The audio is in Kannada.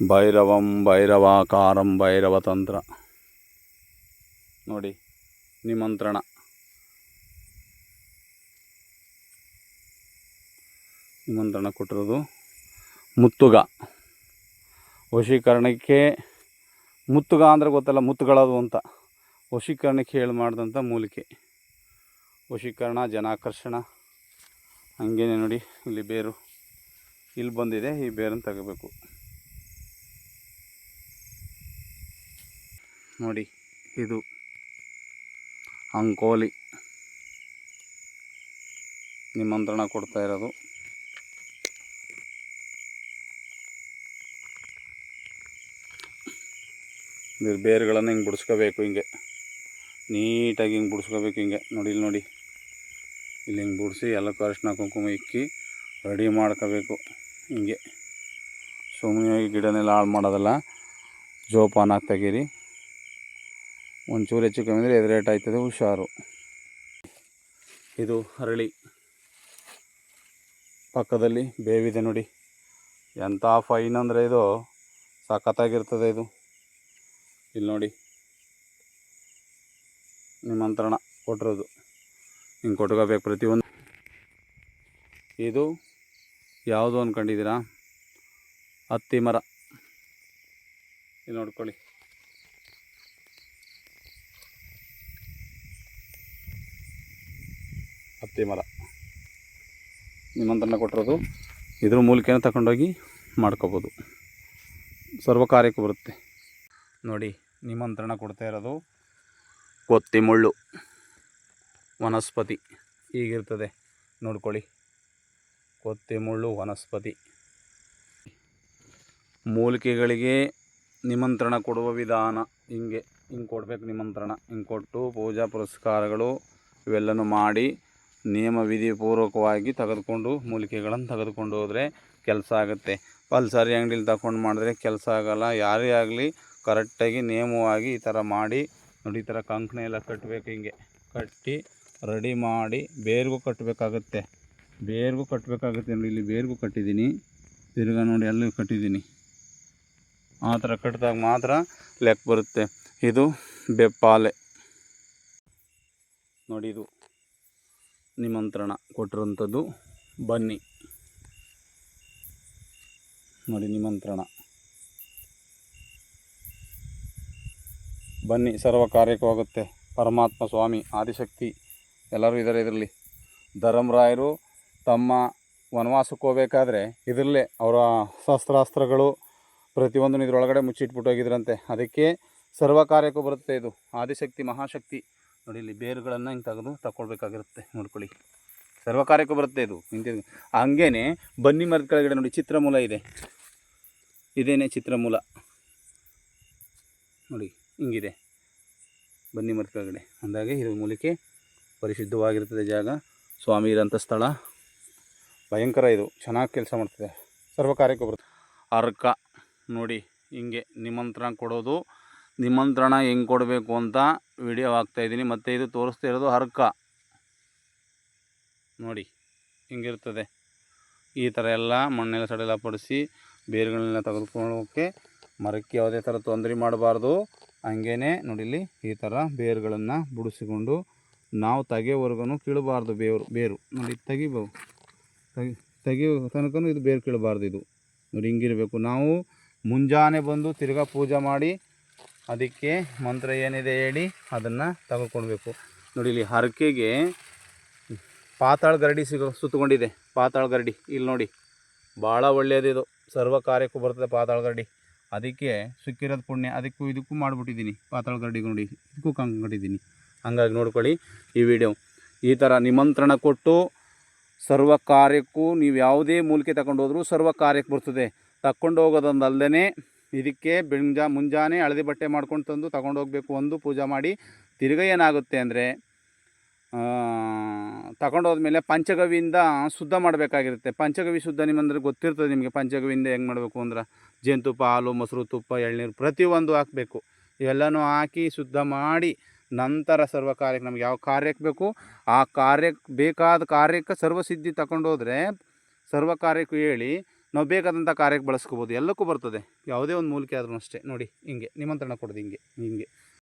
ಭೈರವಂ ಭೈರವಾಕಾರಂ ಭೈರವತಂತ್ರ. ನೋಡಿ, ನಿಮಂತ್ರಣ. ನಿಮಂತ್ರಣ ಕೊಟ್ಟಿರೋದು ಮುತ್ತುಗ. ವಶೀಕರಣಕ್ಕೆ ಮುತ್ತುಗ ಅಂದರೆ ಗೊತ್ತಲ್ಲ, ಮುತ್ತುಗಳದು ಅಂತ. ವಶೀಕರಣಕ್ಕೆ ಹೇಳಿ ಮಾಡಿದಂಥ ಮೂಲಿಕೆ. ವಶೀಕರಣ, ಜನಾಕರ್ಷಣ. ಹಂಗೇನೆ ನೋಡಿ, ಇಲ್ಲಿ ಬೇರು. ಇಲ್ಲಿ ಬಂದಿದೆ, ಈ ಬೇರನ್ನು ತೆಗಿಬೇಕು. ನೋಡಿ, ಇದು ಅಂಕೋಲಿ. ನಿಮಂತ್ರಣ ಕೊಡ್ತಾ ಇರೋದು. ಇದ್ರ ಬೇರುಗಳನ್ನು ಹಿಂಗೆ ಬಿಡಿಸ್ಕೋಬೇಕು ಹಿಂಗೆ. ನೀಟಾಗಿ ಹಿಂಗೆ ಬಿಡಿಸ್ಕೋಬೇಕು ಹಿಂಗೆ. ನೋಡಿ, ಇಲ್ಲಿ ನೋಡಿ. ಇಲ್ಲಿ ಹಿಂಗೆ ಬಿಡಿಸಿ ಎಲ್ಲ ಅರಿಶಿನ ಕುಂಕುಮ ಇಕ್ಕಿ ರೆಡಿ ಮಾಡ್ಕೋಬೇಕು ಹಿಂಗೆ. ಸುಮ್ಮನೆ ಗಿಡನೆಲ್ಲ ಹಾಳು ಮಾಡೋದಲ್ಲ. ಜೋಪಾನಾಗಿ ತೆಗೀರಿ. ಒಂಚೂರು ಹೆಚ್ಚು ಕಮ್ಮಿ ಅಂದರೆ ಎದುರೇಟ್ ಆಯ್ತದೆ, ಹುಷಾರು. ಇದು ಅರಳಿ ಪಕ್ಕದಲ್ಲಿ ಬೇವಿದೆ ನೋಡಿ. ಎಂಥ ಫೈನ್ ಅಂದರೆ ಇದು, ಸಖತ್ತಾಗಿರ್ತದೆ ಇದು. ಇಲ್ಲಿ ನೋಡಿ. ನಿಮಂತ್ರಣ ಕೊಟ್ಟಿರೋದು. ಹಿಂಗೆ ಕೊಟ್ಕೋಬೇಕು ಪ್ರತಿಯೊಂದು. ಇದು ಯಾವುದು ಅಂದ್ಕೊಂಡಿದ್ದೀರಾ ಹತ್ತಿ ಮರ. ಇಲ್ಲಿ ನೋಡ್ಕೊಳ್ಳಿ. ಹತ್ತಿ ಮರ. ನಿಮಂತ್ರಣ ಕೊಟ್ಟಿರೋದು? ಇದ್ರ ಮೂಲಕನೇ ತಗೊಂಡೋಗಿ ಮಾಡ್ಕೋಬೋದು. ಸರ್ವ ಕಾರ್ಯಕ್ಕೂ ಬರುತ್ತೆ. ನೋಡಿ ನಿಮಂತ್ರಣ ಕೊಡ್ತಾ ಇರೋದು. ಕೊತ್ತಿ ಮುಳ್ಳು. ವನಸ್ಪತಿ. ಹೀಗಿರ್ತದೆ ನೋಡ್ಕೊಳ್ಳಿ. ಕೊತ್ತಿ ಮುಳ್ಳು ವನಸ್ಪತಿ. ಮೂಲಿಕೆಗಳಿಗೆ ನಿಮಂತ್ರಣ ಕೊಡುವ ವಿಧಾನ ಹಿಂಗೆ. ಹಿಂಗೆ ಕೊಡ್ಬೇಕು ನಿಮಂತ್ರಣ. ಹಿಂಗೆ ಕೊಟ್ಟು ಪೂಜಾ ಪುರಸ್ಕಾರಗಳು ಇವೆಲ್ಲನೂ ಮಾಡಿ ನಿಯಮ ವಿಧಿ ಪೂರ್ವಕವಾಗಿ ತೆಗೆದುಕೊಂಡು, ಮೂಲಿಕೆಗಳನ್ನು ತೆಗೆದುಕೊಂಡು ಹೋದರೆ ಕೆಲಸ ಆಗುತ್ತೆ. ಪಲ್ಸರಿ ಅಂಗಡಿಲಿ ತಗೊಂಡು ಮಾಡಿದ್ರೆ ಕೆಲಸ ಆಗೋಲ್ಲ. ಯಾರೇ ಆಗಲಿ ಕರೆಕ್ಟಾಗಿ ನಿಯಮವಾಗಿ ಈ ಥರ ಮಾಡಿ, ನೋಡಿ ಈ ಥರ ಕಂಕಣ ಎಲ್ಲ ಕಟ್ಟಬೇಕು ಹಿಂಗೆ. ಕಟ್ಟಿ ರೆಡಿ ಮಾಡಿ, ಬೇರ್ಗೂ ಕಟ್ಟಬೇಕಾಗುತ್ತೆ ಬೇರ್ಗೂ ಕಟ್ಟಬೇಕಾಗುತ್ತೆ ನೋಡಿ, ಇಲ್ಲಿ ಬೇರ್ಗೂ ಕಟ್ಟಿದ್ದೀನಿ. ತಿರ್ಗಾ ನೋಡಿ ಅಲ್ಲೂ ಕಟ್ಟಿದ್ದೀನಿ. ಆ ಥರ ಕಟ್ಟಿದಾಗ ಮಾತ್ರ ಲೆಕ್ಕ ಬರುತ್ತೆ. ಇದು ಬೆಪ್ಪಾಲೆ. ನೋಡಿ ಇದು. ನಿಮಂತ್ರಣ ಕೊಟ್ಟಿರುವಂಥದ್ದು ಬನ್ನಿ. ನೋಡಿ, ನಿಮಂತ್ರಣ. ಬನ್ನಿ, ಸರ್ವ ಕಾರ್ಯಕ್ಕೆ ಪರಮಾತ್ಮ, ಸ್ವಾಮಿ, ಆದಿಶಕ್ತಿ, ಎಲ್ಲರೂ ಇದ್ದಾರೆ ಇದರಲ್ಲಿ. ಧರ್ಮರಾಯರು ತಮ್ಮ ವನವಾಸಕ್ಕೆ ಹೋಗಬೇಕಾದ್ರೆ ಇದರಲ್ಲೇ ಅವರ ಶಸ್ತ್ರಾಸ್ತ್ರಗಳು ಪ್ರತಿಯೊಂದನ್ನು ಇದರೊಳಗಡೆ ಮುಚ್ಚಿಟ್ಬಿಟ್ಟು ಹೋಗಿದ್ರಂತೆ. ಅದಕ್ಕೆ ಸರ್ವ ಕಾರ್ಯಕ್ಕೂ ಬರುತ್ತೆ ಇದು. ಆದಿಶಕ್ತಿ, ಮಹಾಶಕ್ತಿ ನೋಡಿ ಇಲ್ಲಿ ಬೇರುಗಳನ್ನು ಹಿಂಗೆ ತೆಗೆದು ತಗೊಳ್ಬೇಕಾಗಿರುತ್ತೆ ನೋಡ್ಕೊಳ್ಳಿ. ಸರ್ವ ಕಾರ್ಯಕ್ಕೂ ಬರುತ್ತೆ ಇದು. ಹಿಂದೆ ಹಂಗೇನೆ ಬನ್ನಿ ಮರದ ಕೆಳಗಡೆ ನೋಡಿ ಚಿತ್ರಮೂಲ ಇದೆ. ಇದೇನೆ ಚಿತ್ರಮೂಲ. ನೋಡಿ, ಹಿಂಗಿದೆ. ಬನ್ನಿ ಮರದ ಕೆಳಗಡೆ. ಅಂದಾಗೆ ಇದು ಮೂಲಿಕೆ ಪರಿಶುದ್ಧವಾಗಿರ್ತದೆ ಜಾಗ. ಸ್ವಾಮಿ ಇರೋಂಥ ಸ್ಥಳ. ಭಯಂಕರ ಇದು. ಚೆನ್ನಾಗಿ ಕೆಲಸ ಮಾಡ್ತದೆ. ಸರ್ವ ಕಾರ್ಯಕ್ಕೂ ಬರುತ್ತೆ. ಅರ್ಕ. ನೋಡಿ, ಹಿಂಗೆ ನಿಮಂತ್ರಣ ಕೊಡೋದು. ನಿಮಂತ್ರಣ ಹೆಂಗೆ ಕೊಡಬೇಕು ಅಂತ ವಿಡಿಯೋ ಹಾಕ್ತಾಯಿದ್ದೀನಿ ಮತ್ತು ಇದು ತೋರಿಸ್ತಾ ಇರೋದು ಹರ್ಕ. ನೋಡಿ, ಹಿಂಗಿರ್ತದೆ? ಈ ಥರ ಎಲ್ಲ ಮಣ್ಣೆಲ್ಲ ಸಡೆಲ್ಲ ಪಡಿಸಿ ಬೇರುಗಳನ್ನೆಲ್ಲ ತೆಗೆದುಕೊಳ್ಳೋಕ್ಕೆ ಮರಕ್ಕೆ ಯಾವುದೇ ಥರ ತೊಂದರೆ ಮಾಡಬಾರ್ದು. ಹಂಗೇ ನೋಡಿಲಿ ಈ ಥರ ಬೇರುಗಳನ್ನು ಬಿಡಿಸಿಕೊಂಡು ನಾವು ತೆಗೆಯೋವರೆಗೂ ಕೀಳಬಾರ್ದು ಬೇರು ಬೇರು. ನೋಡಿ ತೆಗಿಬೋದು ತೆಗಿ, ತೆಗಿಯೋ ಇದು ಬೇರು ಕೀಳಬಾರ್ದು ಇದು. ನೋಡಿ, ಹಿಂಗಿರಬೇಕು. ನಾವು ಮುಂಜಾನೆ ಬಂದು ತಿರ್ಗಾ ಪೂಜೆ ಮಾಡಿ ಅದಕ್ಕೆ ಮಂತ್ರ ಏನಿದೆ ಹೇಳಿ ಅದನ್ನು ತೆಗೆದುಕೊಳ್ಬೇಕು ನೋಡಿ ಇಲ್ಲಿ ಹರಕೆಗೆ ಪಾತಾಳ ಗರಡಿ ಸಿಗೋ ಸುತ್ತಕೊಂಡಿದೆ ಪಾತಾಳ ಗರಡಿ, ಇಲ್ಲಿ ನೋಡಿ. ಭಾಳ ಒಳ್ಳೆಯದಿದು ಸರ್ವ ಕಾರ್ಯಕ್ಕೂ ಬರ್ತದೆ ಪಾತಾಳ ಗರಡಿ. ಅದಕ್ಕೆ ಸಿಕ್ಕಿರೋದು ಪುಣ್ಯ. ಅದಕ್ಕೂ ಇದಕ್ಕೂ ಮಾಡಿಬಿಟ್ಟಿದ್ದೀನಿ ಪಾತಾಳ ಗರಡಿ ನೋಡಿ. ಇದಕ್ಕೂ ಕಂಗಿದ್ದೀನಿ ಹಂಗಾಗಿ ನೋಡ್ಕೊಳ್ಳಿ ಈ ವಿಡಿಯೋ. ಈ ಥರ ನಿಮಂತ್ರಣ ಕೊಟ್ಟು ಸರ್ವ ಕಾರ್ಯಕ್ಕೂ ನೀವು ಯಾವುದೇ ಮೂಲಿಕೆ ತಗೊಂಡು ಹೋದರೂ ಸರ್ವ ಕಾರ್ಯಕ್ಕೆ ಬರ್ತದೆ. ತಕ್ಕೊಂಡು ಹೋಗೋದೊಂದಲ್ಲದೆ ಇದಕ್ಕೆ ಬೆಂಜಾ ಮುಂಜಾನೆ ಹಳದಿ ಬಟ್ಟೆ ಮಾಡ್ಕೊಂಡು ತಂದು ತಗೊಂಡೋಗ್ಬೇಕು ಒಂದು ಪೂಜೆ ಮಾಡಿ. ತಿರ್ಗ ಏನಾಗುತ್ತೆ ಅಂದರೆ ತಗೊಂಡು ಹೋದ್ಮೇಲೆ ಪಂಚಗವಿಯಿಂದ ಶುದ್ಧ ಮಾಡಬೇಕಾಗಿರುತ್ತೆ. ಪಂಚಗವಿ ಶುದ್ಧ ನಿಮ್ಮಂದ್ರೆ ಗೊತ್ತಿರ್ತದೆ ನಿಮಗೆ ಪಂಚಗವಿಯಿಂದ ಹೆಂಗೆ ಮಾಡಬೇಕು ಅಂದ್ರೆ, ಜೇನುತುಪ್ಪ, ಹಾಲು, ಮೊಸರು, ತುಪ್ಪ, ಎಳ್ನೀರು ಪ್ರತಿಯೊಂದು ಹಾಕಬೇಕು. ಇವೆಲ್ಲನೂ ಹಾಕಿ ಶುದ್ಧ ಮಾಡಿ ನಂತರ ಸರ್ವ ಕಾರ್ಯಕ್ಕೆ ನಮ್ಗೆ ಯಾವ ಕಾರ್ಯಕ್ಕೆ ಬೇಕು, ಆ ಕಾರ್ಯಕ್ಕೆ ಬೇಕಾದ ಕಾರ್ಯಕ್ಕೆ ಸರ್ವಸಿದ್ಧಿ ತಗೊಂಡೋದ್ರೆ ಸರ್ವ ಕಾರ್ಯಕ್ಕೂ ಹೇಳಿ ನಾವು ಬೇಕಾದಂಥ ಕಾರ್ಯಕ್ಕೆ ಬಳಸ್ಕೋಬೋದು. ಎಲ್ಲಕ್ಕೂ ಬರ್ತದೆ. ಯಾವುದೇ ಒಂದು ಮೂಲಿಕೆ ಆದ್ರೂ ಅಷ್ಟೇ. ನೋಡಿ, ಹಿಂಗೆ. ನಿಮಂತ್ರಣ ಕೊಡೋದು ಹಿಂಗೆ. ಹಿಂಗೆ.